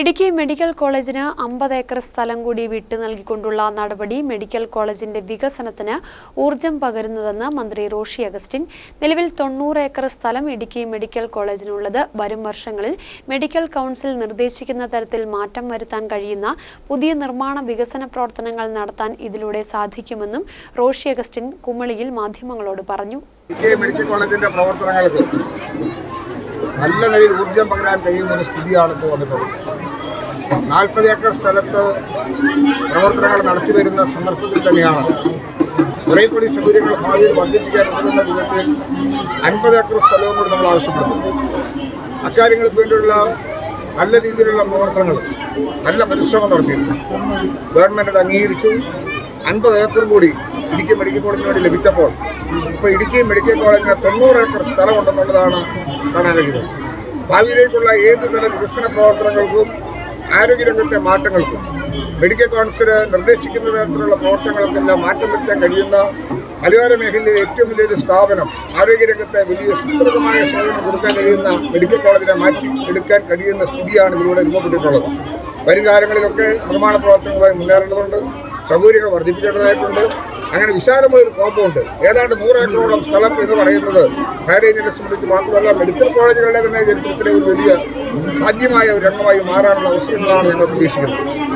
Idukki medical കോളേജിന് അമ്പത് acre സ്ഥലം കൂടി വിട്ടു നൽകിക്കൊണ്ടുള്ള നടപടി മെഡിക്കൽ കോളേജിന്റെ വികസനത്തിന് ഊർജം പകരുന്നതെന്ന് മന്ത്രി റോഷി അഗസ്റ്റിൻ. നിലവിൽ തൊണ്ണൂറ് ഏക്കർ സ്ഥലം ഇടുക്കി മെഡിക്കൽ കോളേജിനുള്ളത്. വരും വർഷങ്ങളിൽ മെഡിക്കൽ കൗൺസിൽ നിർദ്ദേശിക്കുന്ന തരത്തിൽ മാറ്റം വരുത്താൻ കഴിയുന്ന പുതിയ നിർമ്മാണ വികസന പ്രവർത്തനങ്ങൾ നടത്താൻ ഇതിലൂടെ സാധിക്കുമെന്നും റോഷി അഗസ്റ്റിൻ കുമളിയിൽ മാധ്യമങ്ങളോട് പറഞ്ഞു. മെഡിക്കൽ പ്രവർത്തനങ്ങൾക്ക് നല്ല നിലയിൽ ഊർജം പകരാൻ കഴിയുന്ന ഒരു സ്ഥിതിയാണ് ഇപ്പോൾ വന്നിട്ടുള്ളത്. നാൽപ്പത് ഏക്കർ സ്ഥലത്ത് പ്രവർത്തനങ്ങൾ നടത്തി വരുന്ന സന്ദർഭത്തിൽ തന്നെയാണ് കുറേക്കൂടി കൂടി സൗകര്യങ്ങൾ ഭാവിയിൽ വർദ്ധിപ്പിക്കാൻ ഉതകുന്ന വിധത്തിൽ അൻപത് ഏക്കർ സ്ഥലവും കൂടി നമ്മൾ ആവശ്യപ്പെടുന്നു. അക്കാര്യങ്ങൾക്ക് വേണ്ടിയുള്ള നല്ല രീതിയിലുള്ള പ്രവർത്തനങ്ങൾ നല്ല പരിശ്രമം നടത്തിയിട്ടുണ്ട് ഗവൺമെന്റ് അത് അംഗീകരിച്ചു. അൻപത് ഏക്കർ കൂടി ഇടുക്കി മെഡിക്കൽ കോളേജിന് വേണ്ടി ലഭിച്ചപ്പോൾ ഇപ്പോൾ ഇടുക്കി മെഡിക്കൽ കോളേജിന് തൊണ്ണൂറ് ഏക്കർ സ്ഥലമുണ്ടെന്നുള്ളതാണ് കാണാൻ കഴിയുന്നത്. ഭാവിയിലേക്കുള്ള ഏത് തരം വികസന പ്രവർത്തനങ്ങൾക്കും ആരോഗ്യരംഗത്തെ മാറ്റങ്ങൾക്കും മെഡിക്കൽ കൗൺസിൽ നിർദ്ദേശിക്കുന്ന തരത്തിലുള്ള പ്രവർത്തനങ്ങൾക്കെല്ലാം മാറ്റം വരുത്താൻ കഴിയുന്ന മലയോര മേഖലയിലെ ഏറ്റവും വലിയൊരു സ്ഥാപനം ആരോഗ്യരംഗത്തെ വലിയ സുസ്ഥിരമായ സേവനം കൊടുക്കാൻ കഴിയുന്ന മെഡിക്കൽ കോളേജിനെ മാറ്റി എടുക്കാൻ കഴിയുന്ന സ്ഥിതിയാണ് ഇതിലൂടെ രൂപപ്പെട്ടിട്ടുള്ളത്. വരും കാലങ്ങളിലൊക്കെ നിർമ്മാണ പ്രവർത്തനങ്ങളുമായി മുന്നേറേണ്ടതുണ്ട്. സൗകര്യങ്ങൾ വർദ്ധിപ്പിക്കേണ്ടതായിട്ടുണ്ട്. അങ്ങനെ വിശാലമായ ഒരു കോമ്പൗണ്ട് ഏതാണ്ട് നൂറേക്കറോളം സ്ഥലം എന്ന് പറയുന്നത് ഹയർ ഏജിനെ സംബന്ധിച്ച് മാത്രമല്ല മെഡിക്കൽ കോളേജുകളുടെ തന്നെ ചരിത്രത്തിലെ ഒരു വലിയ സാധ്യമായ ഒരു രംഗമായി മാറാനുള്ള അവസരങ്ങളാണ് ഞങ്ങൾ പ്രതീക്ഷിക്കുന്നത്.